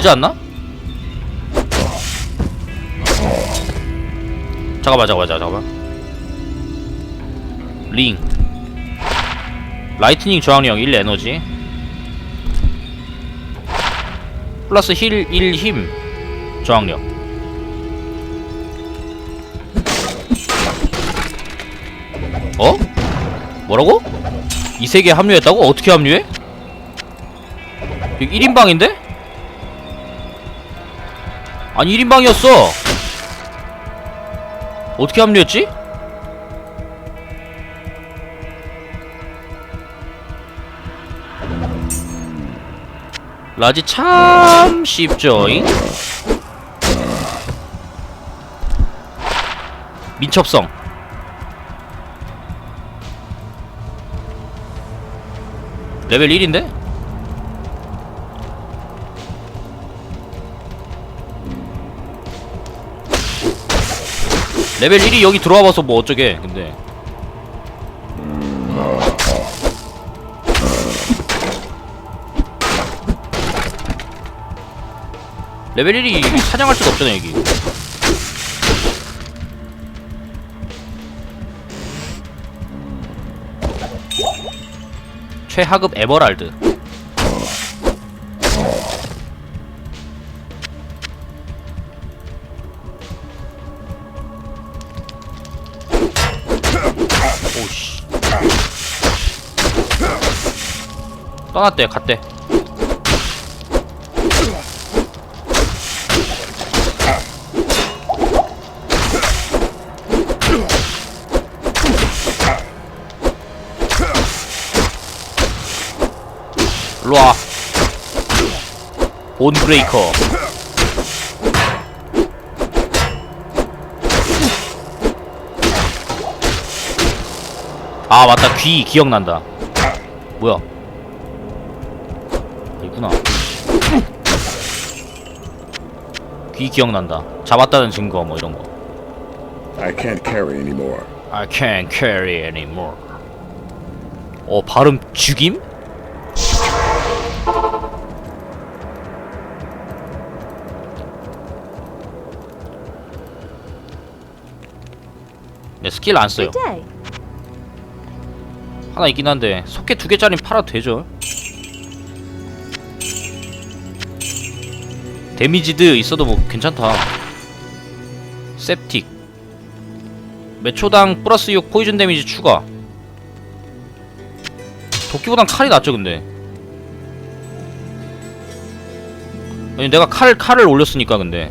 그지 않나? 잠깐만 잠깐만 잠깐만 링 라이트닝 저항력 1 에너지 플러스 힐 1 힘 저항력 어? 뭐라고? 이세개 합류했다고? 어떻게 합류해? 이거 1인방인데? 아니 1인방이었어 어떻게 합류했지? 라지 참 쉽죠잉? 민첩성 레벨 1인데? 레벨 1이 여기 들어와 봐서 뭐 어쩌게 근데. 레벨 1이 사냥할 수가 없잖아 여기. 최하급 에버랄드 떠났대 갔대. 일로와. 본 브레이커. 아 맞다. 귀 기억난다. 뭐야 귀 기억난다 잡았다는 증거 뭐 이런 거 I can't carry anymore. I can't carry anymore 어 발음 죽임? 네 스킬 안 써요. 하나 있긴 한데 소켓 두 개짜리 팔아도 되죠 데미지드 있어도 뭐 괜찮다. septic 몇 초당 플러스 6 포이즌 데미지 추가. 도끼보단 칼이 낫죠 근데. 아니 내가 칼, 칼을 올렸으니까 근데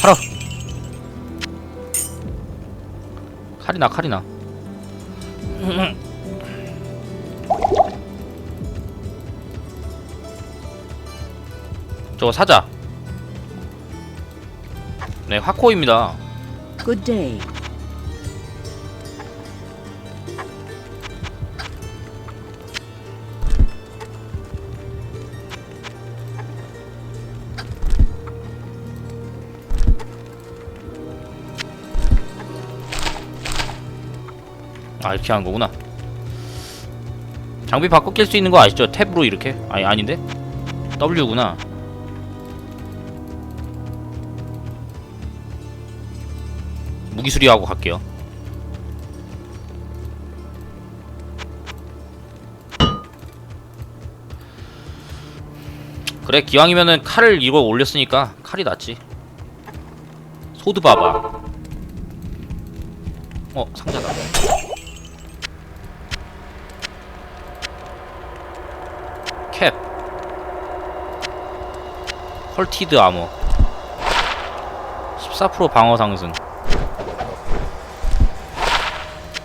팔아. 칼이나 칼이나. 저거 사자. 네 화코입니다. Good. 아 이렇게 하는 거구나. 장비 바꿔 낄 수 있는 거 아시죠? 탭으로 이렇게? 아니 아닌데? W구나. 무기 수리하고 갈게요. 그래 기왕이면은 칼을 이거 올렸으니까 칼이 낫지. 소드 봐봐 어 상자다 캡 컬티드 아머 14% 방어 상승.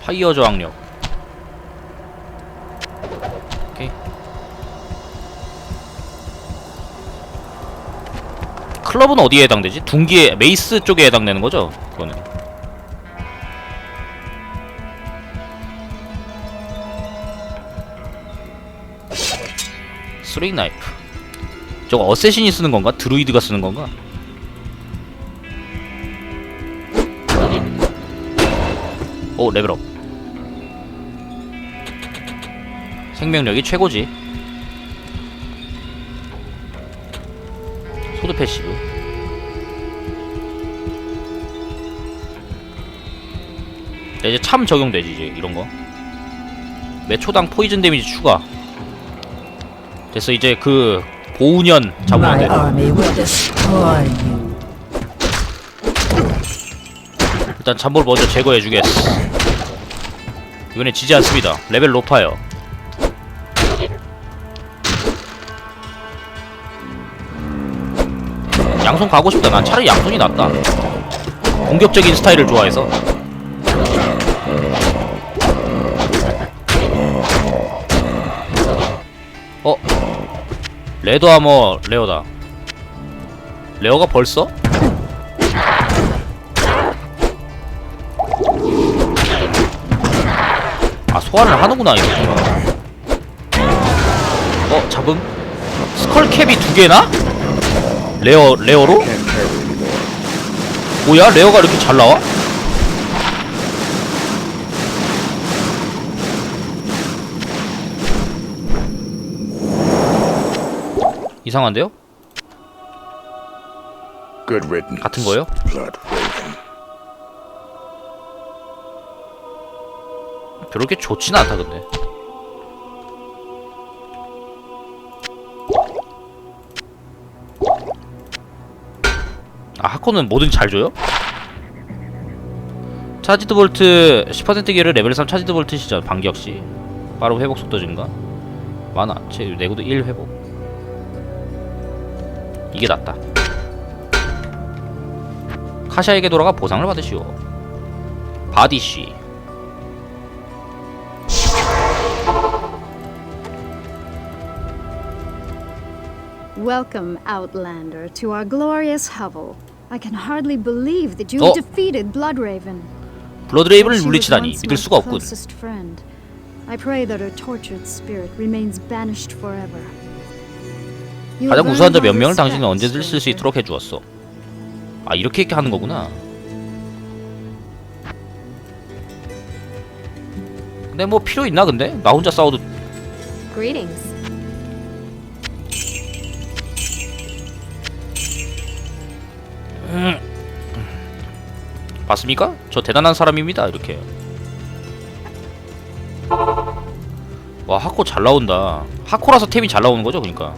파이어 저항력. 클럽은 어디에 해당되지? 둥기에 메이스 쪽에 해당되는 거죠? 그거는 스레이 나이프 저거 어쌔신이 쓰는 건가? 드루이드가 쓰는 건가? 오 레벨업. 생명력이 최고지. 소드 패시브. 야, 이제 참 적용되지 이제 이런 거. 매 초당 포이즌 데미지 추가 됐어 이제 그 보훈연 잡으면 My 돼 army will destroy you. 일단 잠볼 먼저 제거해 주겠어. 이번에 지지 않습니다. 레벨 높아요. 양손 가고 싶다. 난 차라리 양손이 낫다. 공격적인 스타일을 좋아해서. 레더 아머 레어다. 레어가 벌써? 아 소환을 하는구나 이거 어 잡음 스컬캡이 두 개나? 레어 레어로? 뭐야 레어가 이렇게 잘 나와? 이상한데요? 같은 거요? Raven. 그렇게 좋진 않다 근데 아 하코는 뭐든 잘 줘요? 차지드 볼트 10% 기회를 레벨 3 차지드 볼트 시전 반격시 빠르고 회복 속도 증가 많아 제 내구도 1 회복 이게 낫다 카샤에게 돌아가 보상을 받으시오 바디쉬 Welcome, Outlander, to our glorious hovel. I can hardly believe that you 어? defeated Bloodraven. was 물리치다니 믿을 수가 없군. I pray that her tortured spirit remains banished forever. 가장 우수한 자 몇 명을 당신은 respect, 언제든 쓸수 stranger. 있도록 해주었어. 아 이렇게 이렇게 하는 거구나. 근데 뭐 필요 있나 근데? 나 혼자 싸워도 Greetings. 봤습니까? 저 대단한 사람입니다 이렇게. 와 하코 잘 나온다. 하코라서 템이 잘 나오는 거죠 그러니까.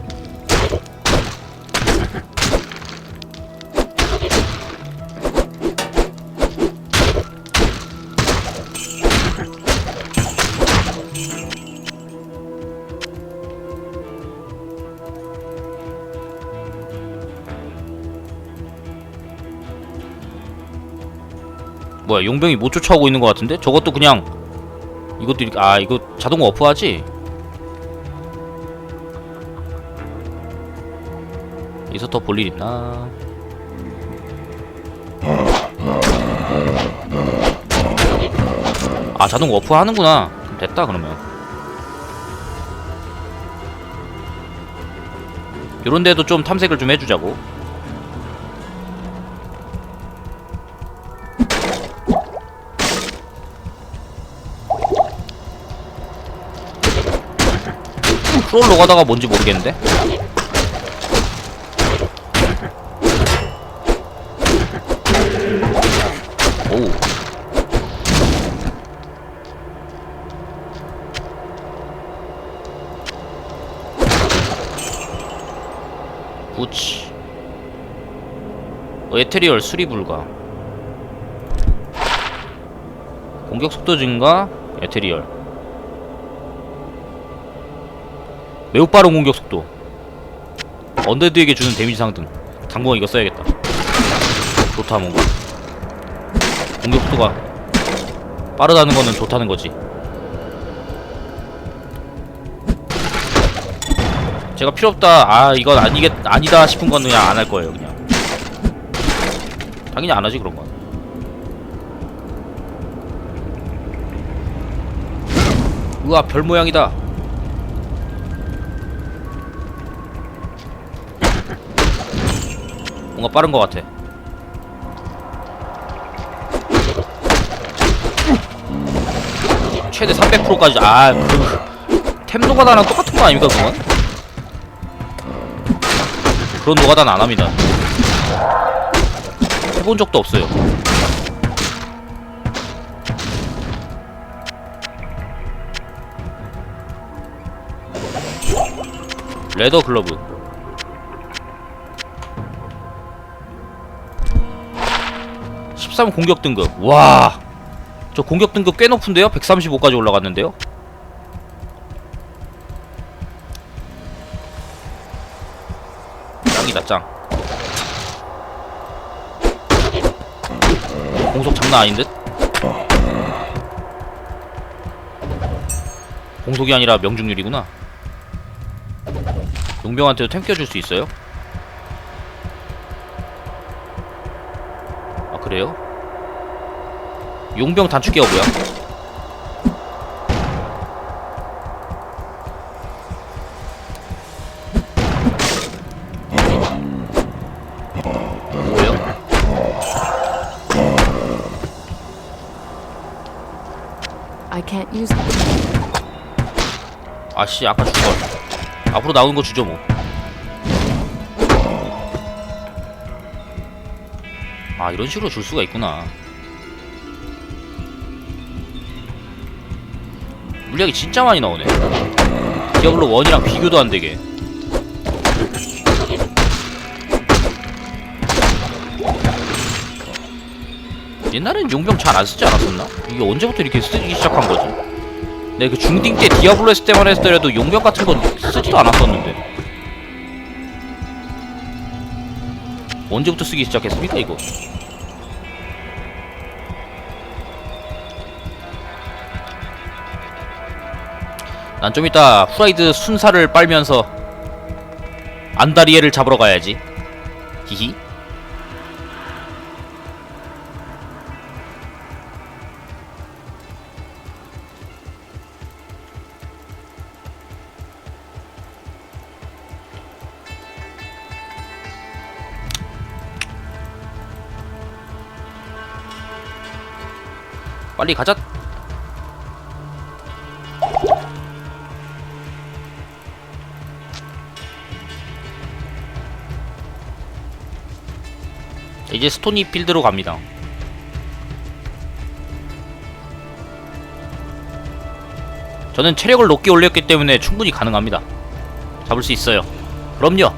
뭐야 용병이 못 쫓아오고 있는 것 같은데? 저것도 그냥 이것도 이렇게 아 이거 자동 워프하지? 여기서 더 볼 일 있나? 아 자동 워프 하는구나 그럼 됐다 그러면 요런 데도 좀 탐색을 좀 해주자고 크롤로 가다가 뭔지 모르겠는데? 오 우치. 어, 에테리얼 수리 불가. 공격 속도 증가 에테리얼 매우 빠른 공격 속도. 언데드에게 주는 데미지 상등 당분간 이거 써야겠다. 좋다 뭔가. 공격 속도가 빠르다는 거는 좋다는 거지. 제가 필요 없다. 아 이건 아니겠 아니다 싶은 건 그냥 안 할 거예요 그냥. 당연히 안 하지 그런 건. 우와 별 모양이다 뭔가 빠른 것 같아. 최대 300%까지 아, 그 템노가다랑 똑같은 거 아닙니까 그건? 그런 노가다는 안 합니다. 해본 적도 없어요. 레더 글러브. (13) 공격 등급 와 저 공격 등급 꽤 높은데요? 135까지 올라갔는데요? 짱이다 짱 공속 장난 아닌 듯? 공속이 아니라 명중률이구나 용병한테도 템 껴줄 수 있어요? 아 그래요? 용병 단축기가 뭐야? 뭐예요? I can't use 아씨 아까 준걸 앞으로 나오는 거 주죠 뭐. 아 이런 식으로 줄 수가 있구나. 물약이 진짜 많이 나오네. 디아블로 1이랑 비교도 안 되게. 옛날엔 용병 잘 안 쓰지 않았었나? 이게 언제부터 이렇게 쓰기 시작한 거지? 네, 그 중딩 때 디아블로 했을 때만 했더라도 용병 같은 건 쓰지도 않았었는데. 언제부터 쓰기 시작했습니까, 이거? 난 좀 이따 후라이드 순사를 빨면서 안다리에를 잡으러 가야지. 히히. 빨리 가자. 이제 스토니 필드로 갑니다. 저는 체력을 높게 올렸기 때문에 충분히 가능합니다. 잡을 수 있어요. 그럼요.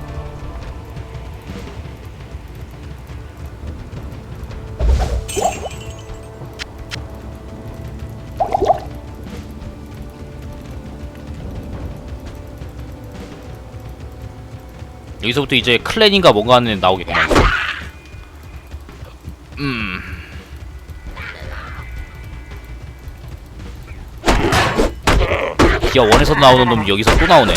여기서부터 이제 클랜인가 뭔가 하는 애 나오겠구만. 기아 원에서 나오는 놈 여기서 또 나오네.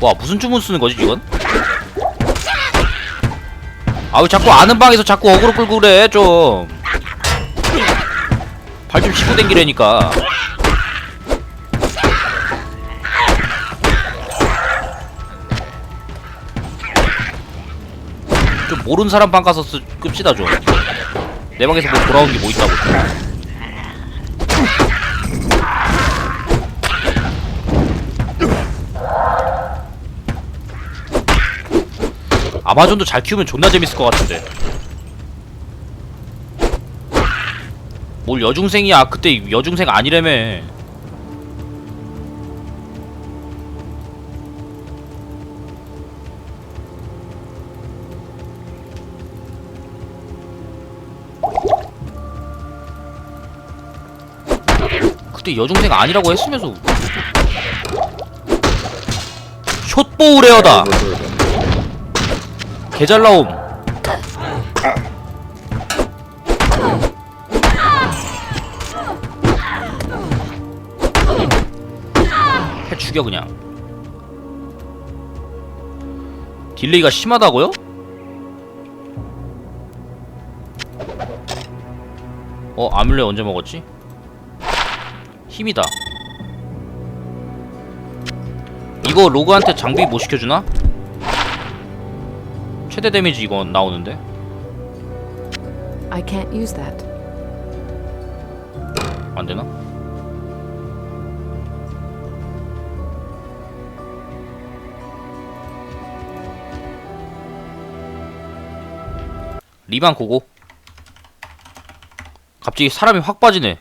와 무슨 주문 쓰는 거지 이건? 아왜 자꾸 아는 방에서 자꾸 어그로 끌고 그래 좀. 발좀 짚고 댕기라니까. 모르는 사람 방 가서 쓰, 끕시다 좀. 내 방에서 뭐 돌아온 게 뭐 있다고. 아마존도 잘 키우면 존나 재밌을 것 같은데. 뭘 여중생이야? 그때 여중생 아니라며. 여중생 아니라고 했으면서 숏보우 레어다 개잘 나옴 해 죽여 그냥 딜레이가 심하다고요? 어 아뮬레 언제 먹었지? 힘이다 이거 로그한테 장비 못 시켜주나? 최대 데미지 이거 나오는데 I can't use that. 안 되나? 리반 고고 갑자기 사람이 확 빠지네